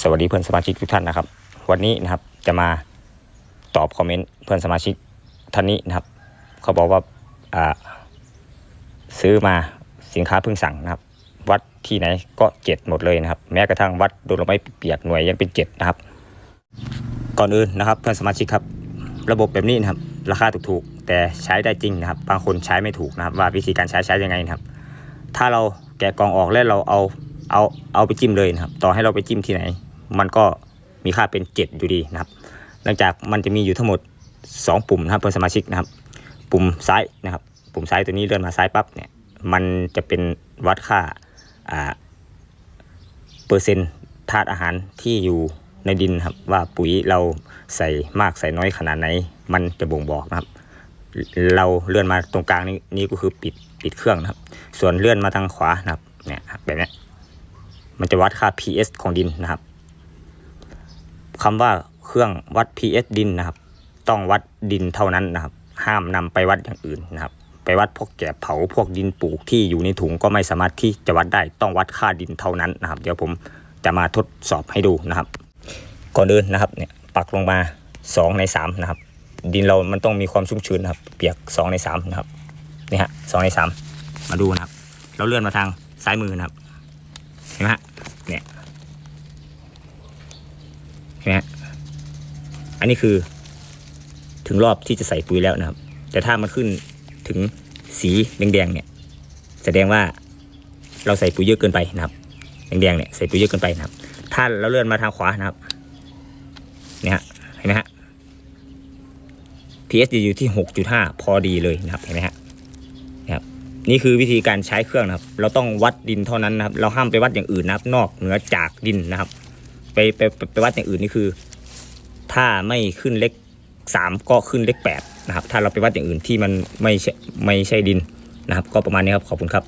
สวัสดีเพื่อนสมาชิกทุกท่านนะครับ วันนี้นะครับจะมาตอบคอมเมนต์เพื่อนสมาชิกท่านนี้นะครับ เขาบอกว่าซื้อมาสินค้าเพิ่งสั่งนะครับ วัดที่ไหนก็เจ็ดหมดเลยนะครับ แม้กระทั่งวัดโดนลงไปเปียกหน่วยยังเป็นเจ็ดนะครับ ก่อนอื่นนะครับ เพื่อนสมาชิกครับ ระบบแบบนี้นะครับ ราคาถูกๆแต่ใช้ได้จริงนะครับ บางคนใช้ไม่ถูกนะครับ ว่าวิธีการใช้ใช้ยังไงนะครับ ถ้าเราแกะกล่องออกแล้วเราเอา เอาเอาไปจิ้มเลยนะครับ ต่อให้เราไปจิ้มที่ไหน มันก็มีค่าเป็น 7 อยู่ดีนะครับหลังจากมันจะมีอยู่ทั้งหมด 2 ปุ่มนะครับเพื่อนสมาชิกนะครับ ปุ่มซ้ายนะครับ ปุ่มซ้ายตัวนี้เลื่อนมาซ้ายปั๊บเนี่ยมันจะเป็นวัดค่าเปอร์เซ็นต์ธาตุอาหารที่อยู่ในดินครับว่าปุ๋ยเราใส่มากใส่น้อยขนาดไหน มันจะบ่งบอกนะครับ เราเลื่อนมาตรงกลางนี้นี่ก็คือปิดปิดเครื่องนะครับ ส่วนเลื่อนมาทางขวานะครับเนี่ยแบบนี้ มันจะวัดค่า pH ของดินนะครับคำว่าเครื่องวัด pH ดินนะครับ ต้องวัดดินเท่านั้นนะครับ ห้ามนำไปวัดอย่างอื่นนะครับ ไปวัดพวกแกบเผาพวกดินปลูกที่อยู่ในถุงก็ไม่สามารถที่จะวัดได้ต้องวัดค่าดินเท่านั้นนะครับ เดี๋ยวผมจะมาทดสอบให้ดูนะครับ ก่อนอื่นนะครับเนี่ยปักลงมา 2 ใน 3 นะครับ ดินเรามันต้องมีความชุ่มชื้นนะครับ เปียก 2 ใน 3 นะครับนี่ฮะสใน 3 มาดูนะครับ เราเลื่อนมาทางซ้ายมือนะครับ เห็นไหมฮะเนี่ยเห็นไหมฮะอันนี้คือถึงรอบที่จะใส่ปุ๋ยแล้วนะครับ แต่ถ้ามันขึ้นถึงสีแดงๆเนี่ย แสดงว่าเราใส่ปุ๋ยเยอะเกินไปนะครับแดงๆเนี่ยใส่ปุ๋ยเยอะเกินไปนะครับ ถ้าเราเลื่อนมาทางขวานะครับ เนี่ยฮะเห็นไหมฮะ pH อยู่ที่ 6.5 พอดีเลยนะครับ เห็นไหมฮะ นี่คือวิธีการใช้เครื่องนะครับ เราต้องวัดดินเท่านั้นนะครับ เราห้ามไปวัดอย่างอื่นนะครับ นอกเหนือจากดินนะครับไปไปไปไปวัดอย่างอื่นนี่คือ ถ้าไม่ขึ้นเลขสามก็ขึ้นเลขแปดนะครับ ถ้าเราไปวัดอย่างอื่นที่มันไม่ใช่ไม่ใช่ดินนะครับ ก็ประมาณนี้ครับขอบคุณครับ